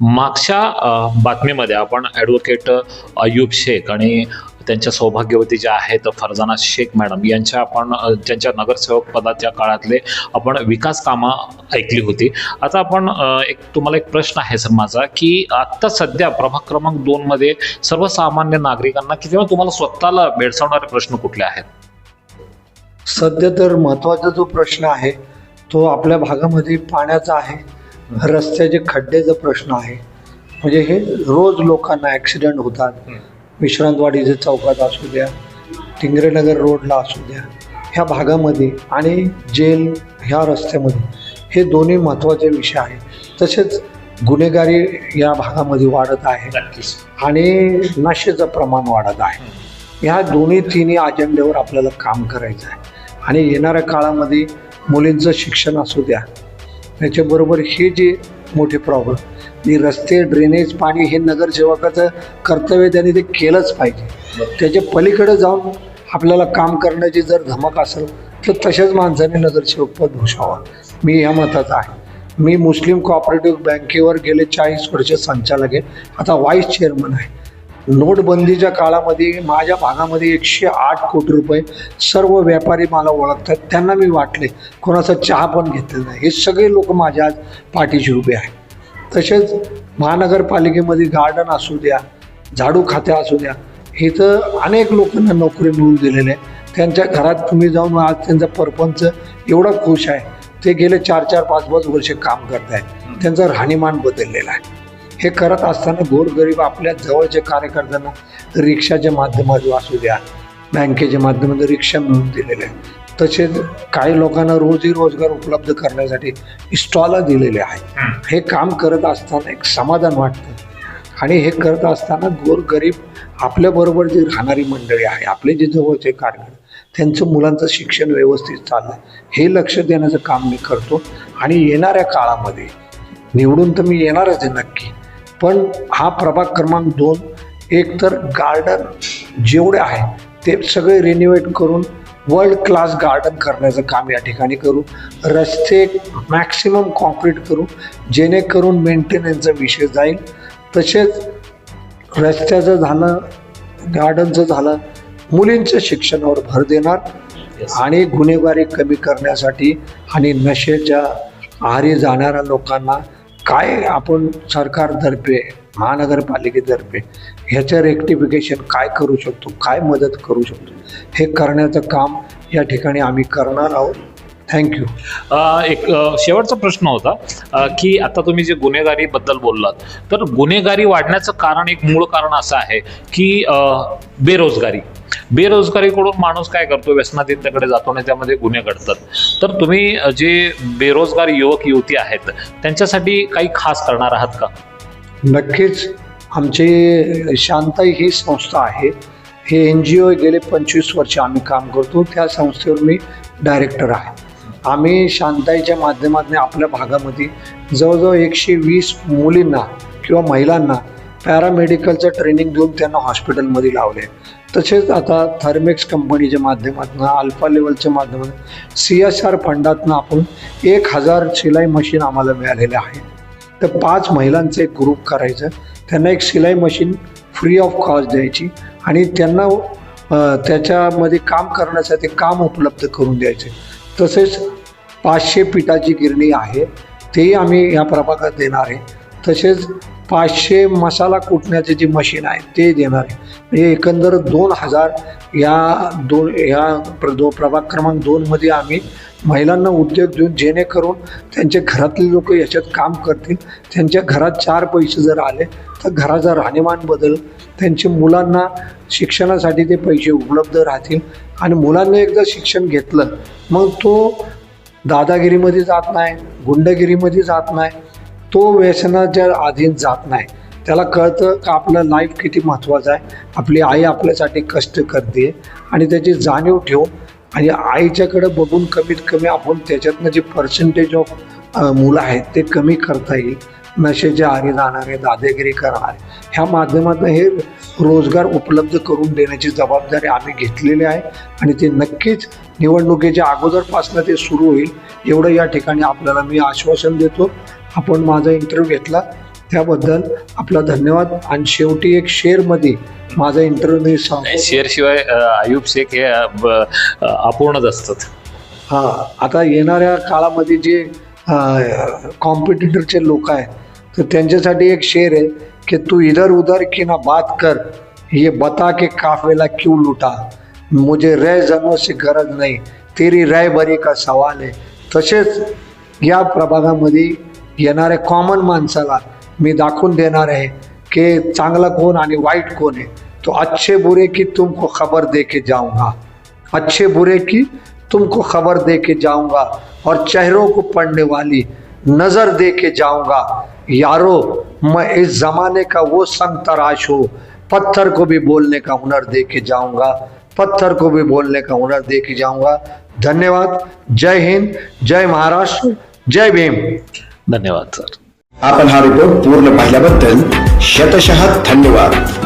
मागच्या बातमीमध्ये आपण ॲडव्होकेट अयूब शेख आणि त्यांच्या सौभाग्यवती ज्या आहेत फरजाना शेख मॅडम यांच्या आपण त्यांच्या नगरसेवक पदाच्या काळातले आपण विकास कामं ऐकली होती. आता आपण एक तुम्हाला एक प्रश्न आहे सर माझा की आत्ता सध्या प्रभाग क्रमांक दोनमध्ये सर्वसामान्य नागरिकांना किंवा तुम्हाला स्वतःला भेडसावणारे प्रश्न कुठले आहेत? सध्या तर महत्त्वाचा जो प्रश्न आहे तो आपल्या भागामध्ये पाण्याचा आहे. रस्त्याचे खड्डेचा प्रश्न आहे म्हणजे हे रोज लोकांना ॲक्सिडेंट होतात. विश्रांतवाडीचे चौकात असू द्या टिंगरेनगर रोडला असू द्या ह्या भागामध्ये आणि जेल ह्या रस्त्यामध्ये हे दोन्ही महत्त्वाचे विषय आहे तसेच गुन्हेगारी या भागामध्ये वाढत आहे नक्कीच. आणि नशेचं प्रमाण वाढत आहे. ह्या दोन्ही तिन्ही अजेंड्यावर आपल्याला काम करायचं आहे. आणि येणाऱ्या काळामध्ये मुलींचं शिक्षण असू द्या त्याच्याबरोबर हे जे मोठे प्रॉब्लेम आणि रस्ते ड्रेनेज पाणी हे नगरसेवकाचं कर्तव्य त्यांनी ते केलंच पाहिजे. त्याच्या पलीकडे जाऊन आपल्याला काम करण्याची जर धमक असेल तर तशाच माणसाने नगरसेवक पद भूषावा मी ह्या मताचा आहे. मी मुस्लिम कॉपरेटिव्ह बँकेवर गेले चाळीस वर्ष संचालक आहे. आता व्हाईस चेअरमन आहे. नोटबंदीच्या काळामध्ये माझ्या भागामध्ये एकशे आठ कोटी रुपये सर्व व्यापारी मला ओळखतात. त्यांना मी वाटले कोणाचा चहा पण घेतलेला नाही. हे सगळे लोक माझ्या आज पाठीशी उभे आहेत. तसेच महानगरपालिकेमध्ये गार्डन असू द्या झाडू खात्या असू द्या हे तर अनेक लोकांना नोकरी मिळून दिलेल्या आहे. त्यांच्या घरात तुम्ही जाऊन आज त्यांचा परपंच एवढा खुश आहे. ते गेले चार चार पाच पाच वर्ष काम करत आहेत त्यांचं राहणीमान बदललेलं आहे. हे करत असताना गोरगरीब आपल्या जवळच्या कार्यकर्त्यांना रिक्षाच्या माध्यमातून असू द्या बँकेच्या माध्यमातून रिक्षा मिळवून दिलेले आहे तसेच काही लोकांना रोजी रोजगार उपलब्ध करण्यासाठी स्टॉला दिलेले आहे हे. काम करत असताना एक समाधान वाटतं. आणि हे करत असताना गोरगरीब आपल्याबरोबर जी राहणारी मंडळी आहे आपले जे जवळचे कार्यकर्ते त्यांचं मुलांचं शिक्षण व्यवस्थित चाललं हे लक्ष देण्याचं काम मी करतो. आणि येणाऱ्या काळामध्ये निवडून तर मी येणारच आहे नक्की. पण हा प्रभाग क्रमांक दोन एक तर गार्डन जेवढे आहे ते सगळे रिन्युएट करून वर्ल्ड क्लास गार्डन करण्याचं काम या ठिकाणी करू. रस्ते मॅक्सिमम कॉन्क्रीट करू जेणेकरून मेंटेनन्सचा विषय जाईल. तसेच रस्त्याचं झालं गार्डनचं झालं मुलींच्या शिक्षणावर भर देणार आणि गुन्हेगारी कमी करण्यासाठी आणि नशेच्या आहारी जाणाऱ्या लोकांना काय आपण सरकारतर्फे महानगरपालिकेतर्फे ह्याचं रेक्टिफिकेशन काय करू शकतो काय मदत करू शकतो हे करण्याचं काम या ठिकाणी आम्ही करणार आहोत. थँक्यू एक अ, शेवटचा प्रश्न होता अ, की आता तुम्ही जे गुन्हेगारीबद्दल बोललात तर गुन्हेगारी वाढण्याचं कारण एक मूळ कारण असं आहे की अ, बेरोजगारी. बेरोजगारीकडून माणूस काय करतो? व्यसनाधीनतेकडे जातो आणि त्यामध्ये गुन्हे घडतात. तर तुम्ही अ, जे बेरोजगार युवक युवती आहेत त्यांच्यासाठी काही खास करणार आहात का? नक्कीच. आमची शांताई ही संस्था आहे. हे एन जी ओ गेले पंचवीस वर्ष आम्ही काम करतो. त्या संस्थेवर मी डायरेक्टर आहे. आम्ही शांताईच्या माध्यमातून आपल्या भागामध्ये जवळजवळ एकशे वीस मुलींना किंवा महिलांना पॅरामेडिकलचं ट्रेनिंग देऊन त्यांना हॉस्पिटलमध्ये लावले तसेच आता थर्मेक्स कंपनीच्या माध्यमातून अल्फा लेवलच्या माध्यमातून सी एस आर फंडातून आपण एक हजार शिलाई मशीन आम्हाला मिळालेले आहे. तर पाच महिलांचं एक ग्रुप करायचं. त्यांना एक शिलाई मशीन फ्री ऑफ कॉस्ट द्यायची आणि त्यांना त्याच्यामध्ये काम करण्यासाठी काम उपलब्ध करून द्यायचे. तसेच पाचशे पिठाची गिरणी आहे तेही आम्ही या प्रभागात देणार आहे. तसेच पाचशे मसाला कुटण्याचे जी मशीन आहे ते देणार आहे. म्हणजे एकंदर दोन हजार या दोन या प्र दो प्रभाग क्रमांक दोनमध्ये आम्ही महिलांना उद्योग देऊन जेणेकरून त्यांचे घरातले लोक याच्यात काम करतील. त्यांच्या घरात चार पैसे जर आले घराचा राहणीमान बदल त्यांच्या मुलांना शिक्षणासाठी ते पैसे उपलब्ध राहतील. आणि मुलांनी एकदा शिक्षण घेतलं मग तो दादागिरीमध्ये जात नाही गुंडगिरीमध्ये जात नाही तो व्यसनाच्या अधीन जात नाही. त्याला कळतं का आपलं लाईफ किती महत्त्वाचं आहे? आपली आई आपल्यासाठी कष्ट करते आणि त्याची जाणीव ठेवून आणि आईच्याकडे बघून कमीत कमी आपण त्याच्यातनं जे पर्सेंटेज ऑफ मुलं आहेत ते कमी करता येईल. नशेच्या आरी जाणारे दादागिरी करणारे ह्या माध्यमातून हे रोजगार उपलब्ध करून देण्याची जबाबदारी आम्ही घेतलेली आहे आणि ते नक्कीच निवडणुकीच्या अगोदरपासून ते सुरू होईल एवढं या ठिकाणी आपल्याला मी आश्वासन देतो. आपण माझा इंटरव्ह्यू घेतला त्याबद्दल आपला धन्यवाद आणि शेवटी एक शेअरमध्ये माझा इंटरव्ह्यू मी सांगतो. शेअर शिवाय अयुब शेख हे अपूर्णच असतात. हा आता येणाऱ्या काळामध्ये जे कॉम्पिटिटरचे लोक आहेत तर त्यांच्यासाठी एक शेर आहे की तू इधर उधर की ना बात कर ये बता के काफेला क्यों लुटा? मुझे रह जनों से गरज नाही तेरी रायबरी का सवाल आहे तसेच या प्रभागामध्ये येणाऱ्या कॉमन माणसाला मी दाखवून देणार आहे की चांगला कोण आणि वाईट कोण आहे. तो अच्छे बुरे की तुमको खबर दे के जाऊंगा। अच्छे बुरे की तुमको खबर दे के जाऊंगा और चेहरों को पढ़ने वाली नज़र दे के जाऊँगा। यारो मैं इस जमाने का वो संग तराश हूँ। पत्थर को भी बोलने का हुनर दे के जाऊँगा। पत्थर को भी बोलने का हुनर दे के जाऊँगा। धन्यवाद। जय हिंद जय महाराष्ट्र जय भीम। धन्यवाद सर। आपण हा रिपोर्ट पूर्ण पाहिल्याबद्दल शतशः धन्यवाद।